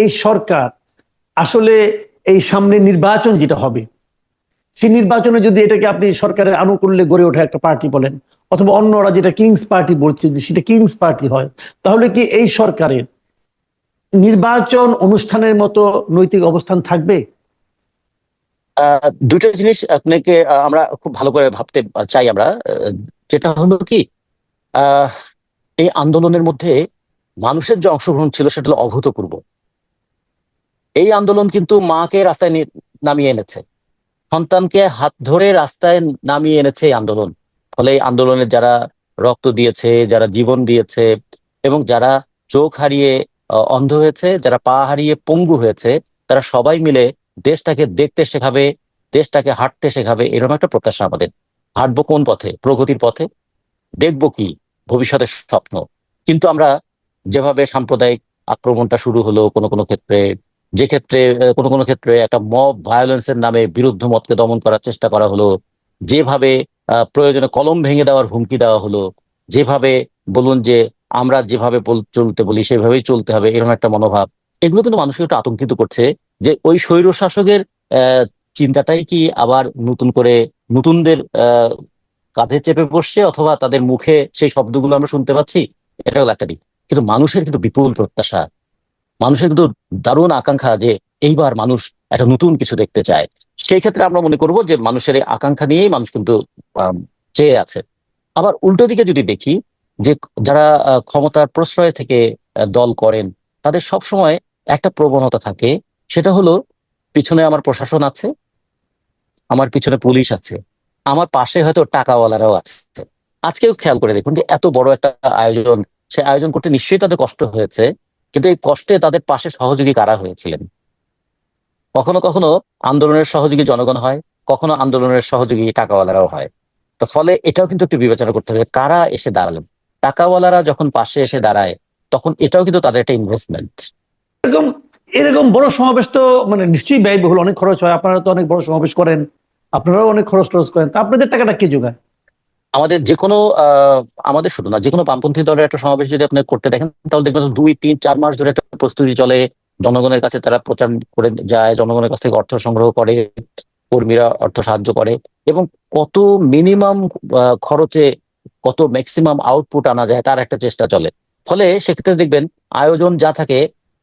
এই সরকার আসলে এই সামনে নির্বাচন যেটা হবে, সেই নির্বাচনে যদি এটাকে আপনি সরকারের আনুকূল্যে গড়ে ওঠা একটা পার্টি বলেন, অথবা অন্যরা যেটা কিংস পার্টি বলছে যে সেটা কিংস পার্টি হয়, তাহলে কি এই সরকারের নির্বাচন অনুষ্ঠানের মতো নৈতিক অবস্থান থাকবে? দুটো জিনিস আপনাকে আমরা খুব ভালো করে ভাবতে চাই আমরা যেটা হলো কি এই আন্দোলনের মধ্যে মানুষের যে অংশগ্রহণ ছিল সেটা হলো অভূতপূর্ব। এই আন্দোলন কিন্তু মাকে রাস্তায় নামিয়ে এনেছে। সন্তানকে হাত ধরে রাস্তায় নামিয়ে এনেছে এই আন্দোলন। ফলে এই আন্দোলনে যারা রক্ত দিয়েছে, যারা জীবন দিয়েছে এবং যারা চোখ হারিয়ে অন্ধ হয়েছে, যারা পা হারিয়ে পঙ্গু হয়েছে, তারা সবাই মিলে দেশটাকে দেখতে শেখাবে, দেশটাকে হাঁটতে শেখাবে, এরকম একটা প্রত্যাশা আমাদের। হাঁটবো কোন পথে? প্রগতির পথে? দেখব কি? ভবিষ্যতের স্বপ্ন। কিন্তু আমরা যেভাবে সাম্প্রদায়িক আক্রমণটা শুরু হলো কোনো কোনো ক্ষেত্রে যে ক্ষেত্রে কোনো কোনো ক্ষেত্রে একটা মব ভায়োলেন্সের নামে বিরুদ্ধ মতকে দমন করার চেষ্টা করা হলো। যেভাবে প্রয়োজনে কলম ভেঙে দেওয়ার হুমকি দেওয়া হলো। যেভাবে বলুন যে, আমরা যেভাবে চলতে বলি, সেভাবেই চলতে হবে, এরকম একটা মনোভাব। এগুলো কিন্তু মানুষকে একটু আতঙ্কিত করছে যে, ওই স্বৈর শাসকের চিন্তাটাই কি আবার নতুন করে নতুনদের কাঁধে চেপে বসছে অথবা তাদের মুখে সেই শব্দগুলো আমরা শুনতে পাচ্ছি? এটা হলো একটা দিক। কিন্তু মানুষের কিন্তু বিপুল প্রত্যাশা। মানুষের কিন্তু দারুণ আকাঙ্ক্ষা যে এইবার মানুষ একটা নতুন কিছু দেখতে চায়। সেই ক্ষেত্রে আমরা মনে করব যে মানুষের এই আকাঙ্ক্ষা নিয়েই মানুষ কিন্তু চেয়ে আছে। আবার উল্টো দিকে যদি দেখি যে যারা ক্ষমতার প্রশ্রয় থেকে দল করেন, তাদের সব সময় একটা প্রবণতা থাকে, সেটা হলো পিছনে আমার প্রশাসন আছে, আমার পিছনে পুলিশ আছে, আমার পাশে হয়তো টাকাওয়ালারাও আছে। আজকেও খেয়াল করে দেখুন যে এত বড় একটা আয়োজন, সে আয়োজন করতে নিশ্চয়ই তাদের কষ্ট হয়েছে। কিন্তু এই কষ্টে তাদের পাশে সহযোগী কারা হয়েছিলেন? কখনো কখনো আন্দোলনের সহযোগী জনগণ হয়, কখনো আন্দোলনের সহযোগী টাকাওয়ালারাও হয়। তো ফলে এটাও কিন্তু একটু বিবেচনা করতে হবে, কারা এসে দাঁড়ালেন? টাকাওয়ালারা যখন পাশে এসে দাঁড়ায়, তখন এটাও কিন্তু তাদের একটা ইনভেস্টমেন্ট এরকম এরকম বড় সমাবেশ তো মানে নিশ্চয়ই ব্যয়বহুল, অনেক খরচ হয়, আপনারা তো অনেক বড় সমাবেশ করেন, আপনারাও অনেক খরচ টরচ করেন, তা আপনাদের টাকাটা কে যোগায় আমাদের যে কোনো আমাদের শুধু না যে কোনো বামপন্থী দলের একটা সমাবেশ যদি আপনি করতে দেখেন, তাহলে দেখবেন দুই, তিন, চার মাস ধরে একটা প্রস্তুতি চলে। জনগণের কাছে তারা প্রচার করে যায়, জনগণের কাছ থেকে অর্থ সংগ্রহ করে, কর্মীরা অর্থ সাহায্য করে এবং কত মিনিমাম খরচে কত ম্যাক্সিমাম আউটপুট আনা যায় তার একটা চেষ্টা চলে। ফলে সেক্ষেত্রে দেখবেন আয়োজন যা থাকে,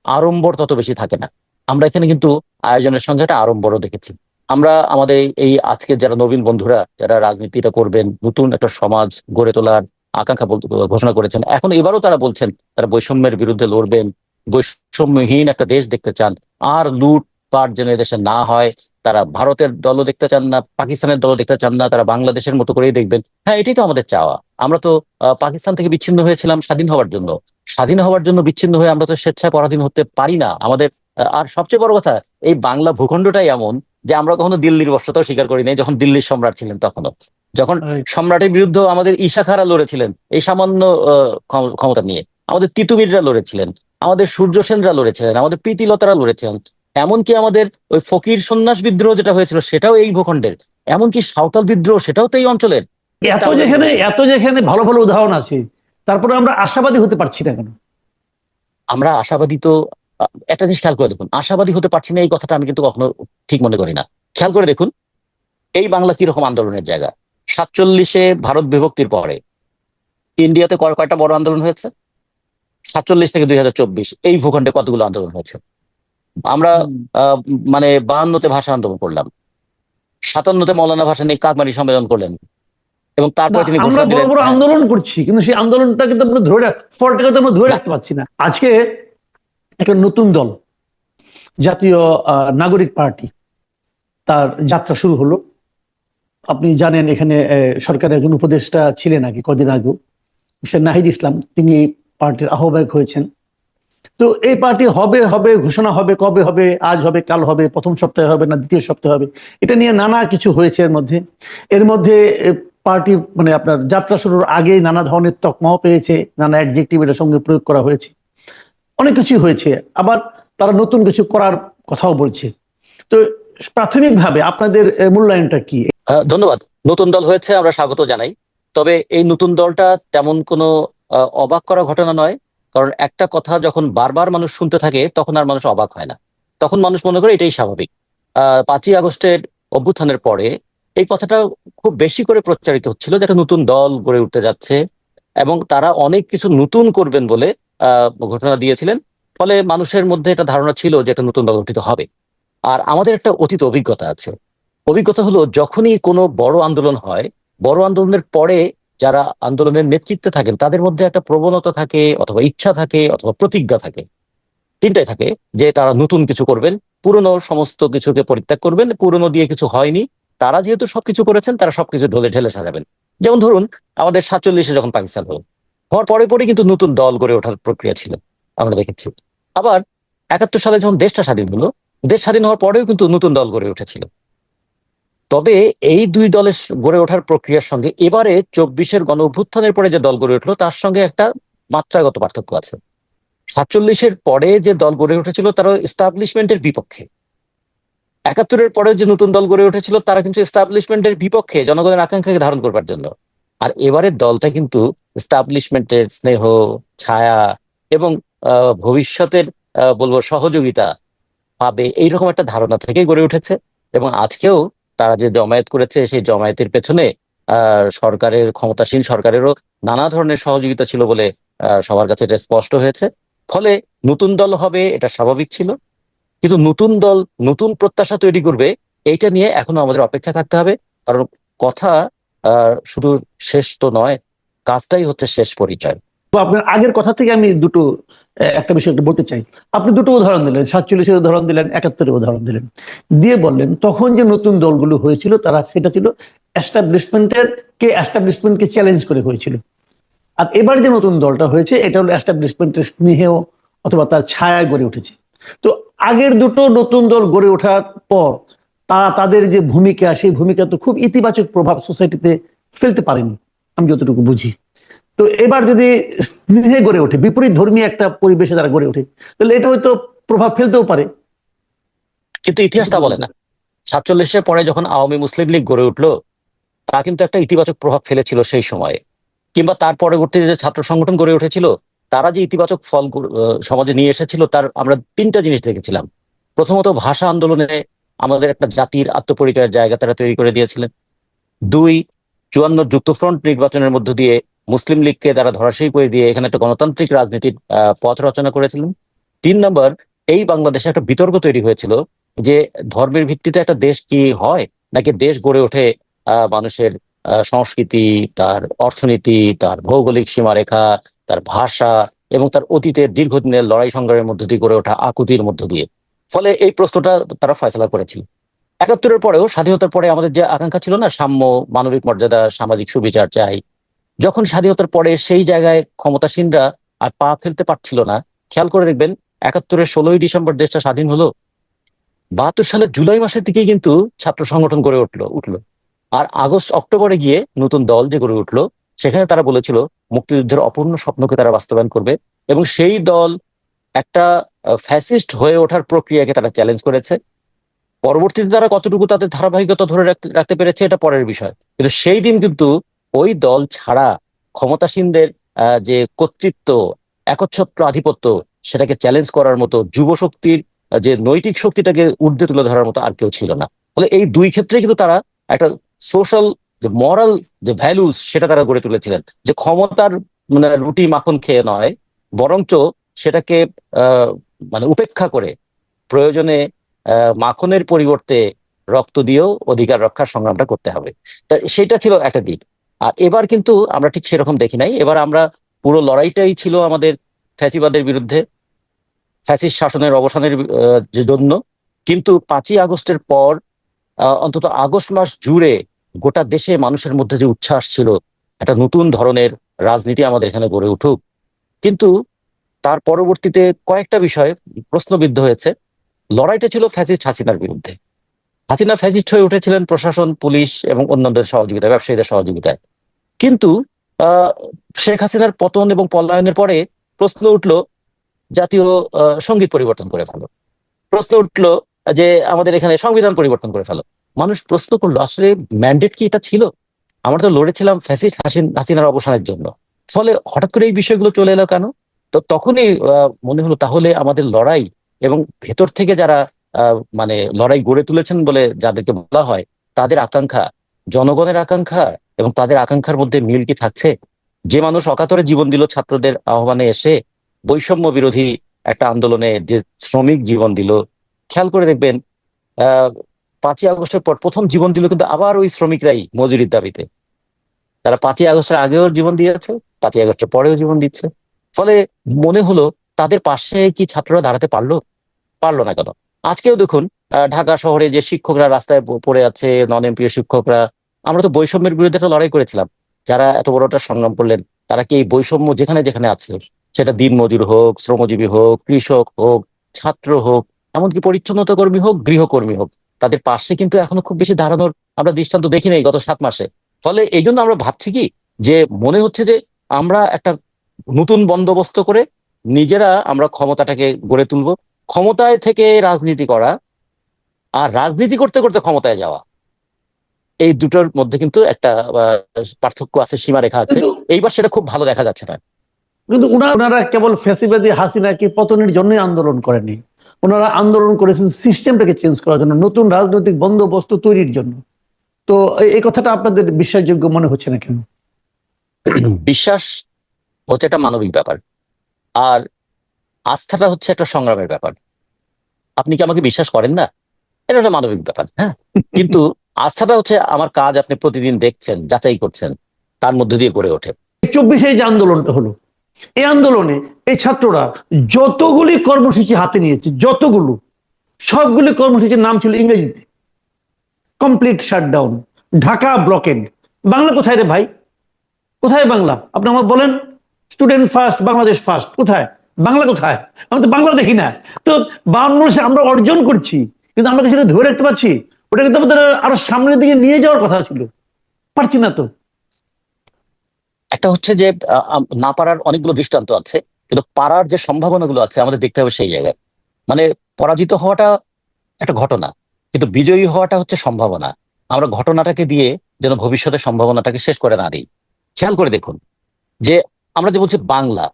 আড়ম্বর তত বেশি থাকে না। আমরা এখানে কিন্তু আয়োজনের সঙ্গে একটা আড়ম্বরও দেখেছি। আমরা আমাদের এই- আজকে যারা নবীন বন্ধুরা, যারা রাজনীতিটা করবেন, নতুন একটা সমাজ গড়ে তোলার আকাঙ্ক্ষা ঘোষণা করেছেন, এখন এবারও তারা বলছেন, তারা বৈষম্যের বিরুদ্ধে লড়বেন, বৈষম্যহীন একটা দেশ দেখতে চান, আর লুট পাট যেন এদেশে না হয়, তারা ভারতের দলও দেখতে চান না, পাকিস্তানের দলও দেখতে চান না, তারা বাংলাদেশের মতো করেই দেখবেন। হ্যাঁ এটাই তো আমাদের চাওয়া। আমরা তো পাকিস্তান থেকে বিচ্ছিন্ন হয়েছিলাম স্বাধীন হওয়ার জন্য। স্বাধীন হওয়ার জন্য বিচ্ছিন্ন হয়ে আমরা তো স্বেচ্ছায় পরাধীন হতে পারি না। আমাদের আর সবচেয়ে বড় কথা, এই বাংলা ভূখণ্ডটাই এমন যে আমরা কখনো দিল্লির বর্ষতাও স্বীকার করি নাই যখন দিল্লির সম্রাট ছিলেন তখনও। যখন সম্রাটের বিরুদ্ধে আমাদের ঈশাখারা লড়েছিলেন এই সামান্য ক্ষমতা নিয়ে। আমাদের তিতুমিররা লড়েছিলেন আমাদের সূর্য সেনরা লড়েছিলেন আমাদের প্রীতিলতারা লড়েছিলেন। এমনকি আমাদের ওই ফকির সন্ন্যাস বিদ্রোহ যেটা হয়েছিল সেটাও এই ভূখণ্ডের। এমনকি সাঁওতাল বিদ্রোহ সেটাও তো এই অঞ্চলের। এত যেখানে এত যেখানে ভালো ভালো উদাহরণ আছে তারপরে আমরা আশাবাদী হতে পারছি না কেন? আমরা আশাবাদী তো একটা জিনিস খেয়াল করে দেখুন আশাবাদী হতে পারছি না এই কথাটা আমি কিন্তু কখনো ঠিক মনে করি না। খেয়াল করে দেখুন এই বাংলা কীরকম আন্দোলনের জায়গা? সাতচল্লিশে ভারত বিভক্তির পরে ইন্ডিয়াতে কয়- কয়টা বড় আন্দোলন হয়েছে? সাতচল্লিশ থেকে দুই এই ভূখণ্ডে কতগুলো আন্দোলন হয়েছে? আমরা আহ, মানে বাহান্নতে ভাষা আন্দোলন করলাম। সাতান্নতে মৌলানা ভাষা নিয়ে কাকমারি সম্মেলন করলেন। এবং তারপরে তিনি আমরা বড় বড় হ্যাঁ, আন্দোলন করছি কিন্তু সেই আন্দোলনটা কিন্তু আমরা ধরে ফলটাকে তো আমরা ধরে রাখতে পারছি না। আজকে একটা নতুন দল, জাতীয় নাগরিক পার্টি, তার যাত্রা শুরু হলো। আপনি জানেন এখানে সরকারের একজন উপদেষ্টা ছিলেন আগে, কদিন আগে সে নাহিদ ইসলাম, তিনি এই পার্টির আহ্বায়ক হয়েছেন। তো এই পার্টি হবে হবে, ঘোষণা হবে, কবে হবে, আজ হবে, কাল হবে, প্রথম সপ্তাহে হবে না, দ্বিতীয় সপ্তাহে হবে, এটা নিয়ে নানা কিছু হয়েছে এর মধ্যে। এর মধ্যে পার্টি মানে আপনার যাত্রা শুরুর আগে নানা ধরনের তকমাও পেয়েছে, নানা অ্যাডজেক্টিভ এর সঙ্গে প্রয়োগ করা হয়েছে। অনেক কিছু হয়েছে, আবার তারা নতুন কিছু করার কথাও বলছে। তো প্রাথমিকভাবে আপনাদের মূল্যায়নটা কি? ধন্যবাদ। নতুন দল হয়েছে, আমরা স্বাগত জানাই। তবে এই নতুন দলটা তেমন কোনো অবাক করা ঘটনা নয়। কারণ একটা কথা যখন বারবার মানুষ শুনতে থাকে, তখন আর মানুষ অবাক হয় না। তখন মানুষ মনে করে এটাই স্বাভাবিক। পাঁচই আগস্টের অভ্যুত্থানের পরে এই কথাটা খুব বেশি করে প্রচারিত হচ্ছিল যে একটা নতুন দল গড়ে উঠতে যাচ্ছে, এবং তারা অনেক কিছু নতুন করবেন বলে ঘোষণা দিয়েছিলেন। ফলে মানুষের মধ্যে একটা ধারণা ছিল যে একটা নতুন গঠিত হবে। আর আমাদের একটা অতীত অভিজ্ঞতা আছে। অভিজ্ঞতা হলো, যখনই কোনো বড় আন্দোলন হয়, বড় আন্দোলনের পরে যারা আন্দোলনের নেতৃত্বে থাকেন, তাদের মধ্যে একটা প্রবণতা থাকে, অথবা ইচ্ছা থাকে, অথবা প্রতিজ্ঞা থাকে। তিনটাই থাকে, যে তারা নতুন কিছু করবেন, পুরনো সমস্ত কিছুকে পরিত্যাগ করবেন, পুরনো দিয়ে কিছু হয়নি। তারা যেহেতু সবকিছু করেছেন, তারা সবকিছু ঢলে ঢেলে সাজাবেন। যেমন ধরুন, আমাদের সাতচল্লিশে যখন পাকিস্তান হলো হওয়ার পরে পরে কিন্তু নতুন দল গড়ে ওঠার প্রক্রিয়া ছিল, আমরা দেখেছি। আবার একাত্তর সালে যখন দেশটা স্বাধীন হলো, দেশ স্বাধীন হওয়ার পরেও কিন্তু নতুন দল গড়ে উঠেছিল। তবে এই দুই দলের গড়ে ওঠার প্রক্রিয়ার সঙ্গে এবারে চব্বিশের গণ অভ্যুত্থানের পরে যে দল গড়ে উঠল, তার সঙ্গে একটা মাত্রাগত পার্থক্য আছে। সাতচল্লিশের পরে যে দল গড়ে উঠেছিল তারা এস্টাবলিশমেন্টের বিপক্ষে। একাত্তরের পরে যে নতুন দল গড়ে উঠেছিল, তারা কিন্তু এস্টাবলিশমেন্টের বিপক্ষে জনগণের আকাঙ্ক্ষাকে ধারণ করবার জন্য। আর এবারের দলটা কিন্তু এস্টাবলিশমেন্টের স্নেহ, ছায়া এবং ভবিষ্যতের বলব সহযোগিতা পাবে এইরকম একটা ধারণা থেকেই গড়ে উঠেছে এবং আজকেও তারা যে জমায়েত করেছে সেই জমায়েতের পেছনে সরকারের ক্ষমতাসীন সরকারেরও নানা ধরনের সহযোগিতা ছিল বলে সবার কাছে এটা স্পষ্ট হয়েছে। ফলে নতুন দল হবে এটা স্বাভাবিক ছিল। কিন্তু নতুন দল, নতুন প্রত্যাশা তৈরি করবে এইটা নিয়ে এখনও আমাদের অপেক্ষা থাকতে হবে। কারণ কথা শুধু শেষ তো নয় কাজটাই হচ্ছে শেষ পরিচয়। আপনার আগের কথা থেকে আমি দুটো একটা বিষয় একটু বলতে চাই। আপনি দুটো উদাহরণ দিলেন, সাতচল্লিশের উদাহরণ দিলেন, একাত্তরের উদাহরণ দিলেন। দিয়ে বললেন, তখন যে নতুন দলগুলো হয়েছিল, তারা সেটা ছিল এস্টাবলিশমেন্টের কে এস্টাবলিশমেন্টকে চ্যালেঞ্জ করে হয়েছিল। আর এবার যে নতুন দলটা হয়েছে, এটা হলো এস্টাবলিশমেন্টের স্নেহেও অথবা তার ছায়া গড়ে উঠেছে। তো আগের দুটো নতুন দল গড়ে ওঠার পর, তারা তাদের যে ভূমিকা, সেই ভূমিকা তো খুব ইতিবাচক প্রভাব সোসাইটিতে ফেলতে পারেনি। আমি যতটুকু বুঝি। তো এবার যদি স্নেহে গড়ে ওঠে, বিপরীত ধর্মী একটা পরিবেশে তারা গড়ে ওঠে, তাহলে এটা হয়তো প্রভাব ফেলতেও পারে। কিন্তু ইতিহাস তা বলে না। সাতচল্লিশের পরে যখন আওয়ামী মুসলিম লীগ গড়ে উঠল, তা কিন্তু একটা ইতিবাচক প্রভাব ফেলেছিল সেই সময়ে। কিংবা তার পরবর্তীতে যে ছাত্র সংগঠন গড়ে উঠেছিল, তারা যে ইতিবাচক ফল সমাজে নিয়ে এসেছিল, তার আমরা তিনটা জিনিস দেখেছিলাম। প্রথমত, ভাষা আন্দোলনে আমাদের একটা জাতির আত্মপরিচয়ের জায়গা তারা তৈরি করে দিয়েছিলেন। দুই চুয়ান্ন যুক্তফ্রন্ট নির্বাচনের মধ্য দিয়ে মুসলিম লীগকে তারা ধরাশায়ী করে দিয়ে এখানে একটা গণতান্ত্রিক রাজনীতির পথ রচনা করেছিলেন। তিন নম্বর, এই বাংলাদেশে একটা বিতর্ক তৈরি হয়েছিল যে ধর্মের ভিত্তিতে একটা দেশ কি হয় নাকি দেশ গড়ে ওঠে মানুষের সংস্কৃতি, তার অর্থনীতি, তার ভৌগোলিক সীমারেখা, তার ভাষা এবং তার অতীতের দীর্ঘদিনের লড়াই সংগ্রামের মধ্য দিয়ে গড়ে ওঠা আকুতির মধ্য দিয়ে। ফলে এই প্রশ্নটা তারা ফয়সলা করেছিল। একাত্তরের পরেও, স্বাধীনতার পরে আমাদের যে আকাঙ্ক্ষা ছিল না, সাম্য, মানবিক মর্যাদা, সামাজিক সুবিচার চাই, যখন স্বাধীনতার পরে সেই জায়গায় ক্ষমতাসীনরা আর পা ফেলতে পারছিল না, খেয়াল করে দেখবেন, একাত্তরের ষোলোই ডিসেম্বর দেশটা স্বাধীন হলো, বাহাত্তর সালের জুলাই মাসের দিকেই কিন্তু ছাত্র সংগঠন গড়ে উঠল উঠল। আর আগস্ট, অক্টোবরে গিয়ে নতুন দল যে গড়ে উঠল, সেখানে তারা বলেছিল, মুক্তিযুদ্ধের অপূর্ণ স্বপ্নকে তারা বাস্তবায়ন করবে এবং সেই দল একটা ফ্যাসিস্ট হয়ে ওঠার প্রক্রিয়াকে তারা চ্যালেঞ্জ করেছে। পরবর্তীতে তারা কতটুকু তাদের ধারাবাহিকতা ধরে রাখতে পেরেছে এটা পরের বিষয়। কিন্তু সেই দিন কিন্তু ওই দল ছাড়া ক্ষমতাসীনদের যে কর্তৃত্ব, একচ্ছত্র আধিপত্য, সেটাকে চ্যালেঞ্জ করার মতো যুব শক্তির যে নৈতিক শক্তিটাকে ঊর্ধ্বে তুলে ধরার মতো আর কেউ ছিল না। ফলে এই দুই ক্ষেত্রে কিন্তু তারা একটা সোশ্যাল যে মরাল যে ভ্যালুস সেটা তারা গড়ে তুলেছিলেন। যে ক্ষমতার মানে রুটি মাখন খেয়ে নয়, বরঞ্চ সেটাকে মানে উপেক্ষা করে প্রয়োজনে মাখনের পরিবর্তে রক্ত দিয়েও অধিকার রক্ষার সংগ্রামটা করতে হবে। তা সেটা ছিল একটা দিক। আর এবার কিন্তু আমরা ঠিক সেরকম দেখি নাই। এবার আমরা পুরো লড়াইটাই ছিল আমাদের ফ্যাসিবাদের বিরুদ্ধে, ফ্যাসিস্ট শাসনের অবসানের জন্য। কিন্তু পাঁচই আগস্টের পর অন্তত আগস্ট মাস জুড়ে গোটা দেশে মানুষের মধ্যে যে উচ্ছ্বাস ছিল, একটা নতুন ধরনের রাজনীতি আমাদের এখানে গড়ে উঠুক। কিন্তু তার পরবর্তীতে কয়েকটা বিষয় প্রশ্নবিদ্ধ হয়েছে। লড়াইটা ছিল ফ্যাসিস্ট হাসিনার বিরুদ্ধে। হাসিনা ফ্যাসিস্ট হয়ে উঠেছিলেন প্রশাসন, পুলিশ এবং অন্যদের সহযোগিতায় ব্যবসায়ীদের সহযোগিতায়। কিন্তু শেখ হাসিনার পতন এবং পলায়নের পরে প্রশ্ন উঠল জাতীয় সংগীত পরিবর্তন করে ফেলো। প্রশ্ন উঠল যে আমাদের এখানে সংবিধান পরিবর্তন করে ফেলো। মানুষ প্রশ্ন করল, আসলে ম্যান্ডেট কি এটা ছিল? আমরা তো লড়েছিলাম ফ্যাসিস্ট হাসিন, হাসিনার অবসানের জন্য। ফলে হঠাৎ করে এই বিষয়গুলো চলে এলো কেন? তো তখনই মনে হলো তাহলে আমাদের লড়াই এবং ভেতর থেকে যারা মানে লড়াই গড়ে তুলেছেন বলে যাদেরকে বলা হয়, তাদের আকাঙ্ক্ষা, জনগণের আকাঙ্ক্ষা এবং তাদের আকাঙ্ক্ষার মধ্যে মিল কি থাকছে? যে মানুষ অকাতরে জীবন দিল ছাত্রদের আহ্বানে এসে বৈষম্য বিরোধী একটা আন্দোলনে যে শ্রমিক জীবন দিল, খেয়াল করে দেখবেন পাঁচই আগস্টের পর প্রথম জীবন দিল কিন্তু আবার ওই শ্রমিকরাই মজুরির দাবিতে। তারা পাঁচই আগস্টের আগেও জীবন দিয়েছে, পাঁচই আগস্টের পরেও জীবন দিচ্ছে। ফলে মনে হলো তাদের পাশে কি ছাত্ররা দাঁড়াতে পারল? পারল না কেন? আজকেও দেখুন ঢাকা শহরে যে শিক্ষকরা রাস্তায় পড়ে আছে নন এমপিও শিক্ষকরা, আমরা তো বৈষম্যের বিরুদ্ধে একটা লড়াই করেছিলাম। যারা এত বড় একটা সংগ্রাম করলেন, তারা কি এই বৈষম্য যেখানে যেখানে আছে, সেটা দিনমজুর হোক, শ্রমজীবী হোক, কৃষক হোক, ছাত্র হোক, এমনকি পরিচ্ছন্নতা কর্মী হোক, গৃহকর্মী হোক, তাদের পাশে কিন্তু এখনও খুব বেশি দাঁড়ানোর আমরা দৃষ্টান্ত দেখি নাই গত সাত মাসে। ফলে এই জন্য আমরা ভাবছি কি, যে মনে হচ্ছে যে আমরা একটা নতুন বন্দোবস্ত করে নিজেরা আমরা ক্ষমতাটাকে গড়ে তুলবো ক্ষমতায় থেকে রাজনীতি করা আর রাজনীতি করতে করতে ক্ষমতায় যাওয়া। এই দুটোর মধ্যে কিন্তু একটা পার্থক্য আছে সীমারেখা আছে। এইবার সেটা খুব ভালো দেখা যাচ্ছে না। কিন্তু ওনারা কেবল ফ্যাসিবাদী হাসিনাকে পতনের জন্যই আন্দোলন করেনি ওনারা আন্দোলন করেছেন সিস্টেমটাকে চেঞ্জ করার জন্য নতুন রাজনৈতিক বন্দোবস্ত তৈরির জন্য। তো এই- এই কথাটা আপনাদের বিশ্বাসযোগ্য মনে হচ্ছে না কেন? বিশ্বাস হচ্ছে একটা মানবিক ব্যাপার। আর আস্থাটা হচ্ছে একটা সংগ্রামের ব্যাপার। আপনি কি আমাকে বিশ্বাস করেন না? এটা একটা মানবিক ব্যাপার হ্যাঁ? কিন্তু আস্থাটা হচ্ছে আমার কাজ আপনি প্রতিদিন দেখছেন যাচাই করছেন তার মধ্যে দিয়ে গড়ে ওঠে। চব্বিশে যে আন্দোলনটা হলো এই আন্দোলনে এই ছাত্ররা যতগুলি কর্মসূচি হাতে নিয়েছে যতগুলো সবগুলি কর্মসূচির নাম ছিল ইংরেজিতে। Complete shutdown Dhaka blockade. Bangla কোথায় রে ভাই? কোথায় বাংলা? আপনি আমার বলেন স্টুডেন্ট ফার্স্ট বাংলাদেশ ফার্স্ট কোথায়? বাংলা কোথায়? আমরা তো বাংলা দেখি না। তো বাংলা আমরা অর্জন করছি, কিন্তু আমরা সেটা ধরে রাখতে পারছি? ওটা কিন্তু আমাদের আরও সামনের দিকে নিয়ে যাওয়ার কথা ছিল। পারছি না তো। একটা হচ্ছে যে না পারার অনেকগুলো দৃষ্টান্ত আছে, কিন্তু পারার যে সম্ভাবনাগুলো আছে, আমাদের দেখতে হবে সেই জায়গায়। মানে পরাজিত হওয়াটা একটা ঘটনা, কিন্তু বিজয়ী হওয়াটা হচ্ছে সম্ভাবনা। আমরা ঘটনাটাকে দিয়ে যেন ভবিষ্যতের সম্ভাবনাটাকে শেষ করে না দিই। খেয়াল করে দেখুন, যে আমরা যে বলছি বাংলা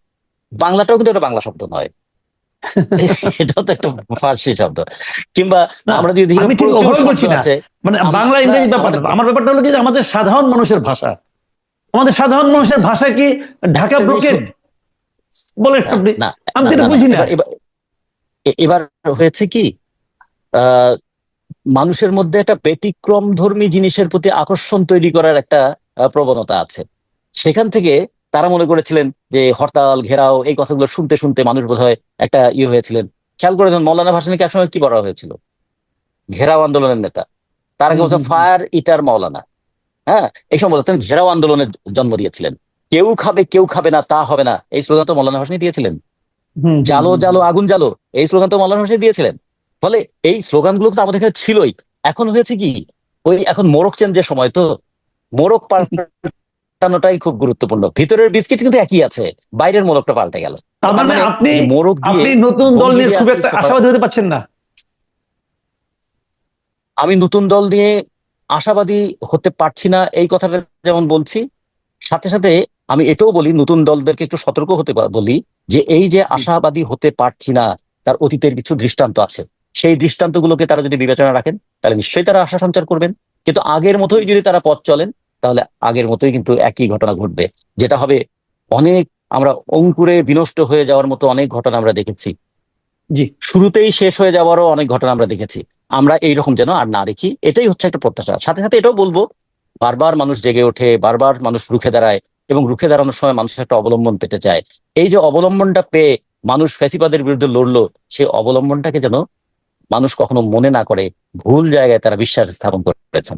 বাংলাটাও কিন্তু একটা বাংলা শব্দ নয়। এটাও তো একটা ফার্সি শব্দ। কিংবা আমরা যদি। মানে বাংলা ইংরেজি ব্যাপারটা আমার ব্যাপারটা হলো যে আমাদের সাধারণ মানুষের ভাষা। আমাদের সাধারণ মানুষের ভাষা কি ঢাকা ব্রোকেন বলেন না আমি তো এটা বুঝি না। এবার- এবার- হয়েছে কি আহ, মানুষের মধ্যে একটা ব্যতিক্রম ধর্মী জিনিসের প্রতি আকর্ষণ তৈরি করার একটা প্রবণতা আছে। সেখান থেকে তারা মনে করেছিলেন যে হরতাল ঘেরাও এই কথাগুলো শুনতে শুনতে মানুষ বোধহয় একটা ইয়ে হয়েছিলেন। খেয়াল করে মৌলানা ভাসানীকে একসময় কি বলা হয়েছিল? ঘেরাও আন্দোলনের নেতা। তার আগে বলছে হুম, হুম, হুম। ফায়ার ইটার মৌলানা। হ্যাঁ এই সময় বলতেন ঘেরাও আন্দোলনের জন্ম দিয়েছিলেন। কেউ খাবে কেউ খাবে না তা হবে না এই স্লোগান তো মৌলানা ভাসানী দিয়েছিলেন। জালো জালো আগুন জালো এই স্লোগান তো মৌলানা হোসেন দিয়েছিলেন। ফলে এই স্লোগানগুলো তো আমাদের এখানে ছিলই। এখন হয়েছে কি? ওই এখন মোরক চেঞ্জের সময় তো মোরক পাল্টানোটাই খুব গুরুত্বপূর্ণ। ভিতরের বিস্কিট কিন্তু একই আছে বাইরের মোরকটা পাল্টে গেল। তার মানে আপনি দিয়ে আপনি নতুন দল নিয়ে খুব দিয়ে একটা আশাবাদী হতে পারছেন না। আমি নতুন দল নিয়ে আশাবাদী হতে পারছি না এই কথাটা যেমন বলছি। সাথে সাথে আমি এটাও বলি নতুন দলদেরকে একটু সতর্ক হতে বলি যে এই যে আশাবাদী হতে পারছি না তার অতীতের কিছু দৃষ্টান্ত আছে। সেই দৃষ্টান্তগুলোকে তারা যদি বিবেচনা রাখেন তাহলে নিশ্চয়ই তারা আশা সঞ্চার করবেন। কিন্তু আগের মতোই যদি তারা পথ চলেন তাহলে আগের মতোই কিন্তু একই ঘটনা ঘটবে। যেটা হবে অনেক আমরা অঙ্কুরে বিনষ্ট হয়ে যাওয়ার মতো অনেক ঘটনা আমরা দেখেছি। জি। শুরুতেই শেষ হয়ে যাওয়ারও অনেক ঘটনা আমরা দেখেছি। আমরা এইরকম যেন আর না দেখি এটাই হচ্ছে একটা প্রত্যাশা। সাথে সাথে এটাও বলব বারবার মানুষ জেগে ওঠে বারবার মানুষ রুখে দাঁড়ায় এবং রুখে দাঁড়ানোর সময় মানুষের একটা অবলম্বন পেতে চায়। এই যে অবলম্বনটা পেয়ে মানুষ ফ্যাসিবাদের বিরুদ্ধে লড়লো সেই অবলম্বনটাকে যেন মানুষ কখনো মনে না করে ভুল জায়গায় তারা বিশ্বাস স্থাপন করেছেন।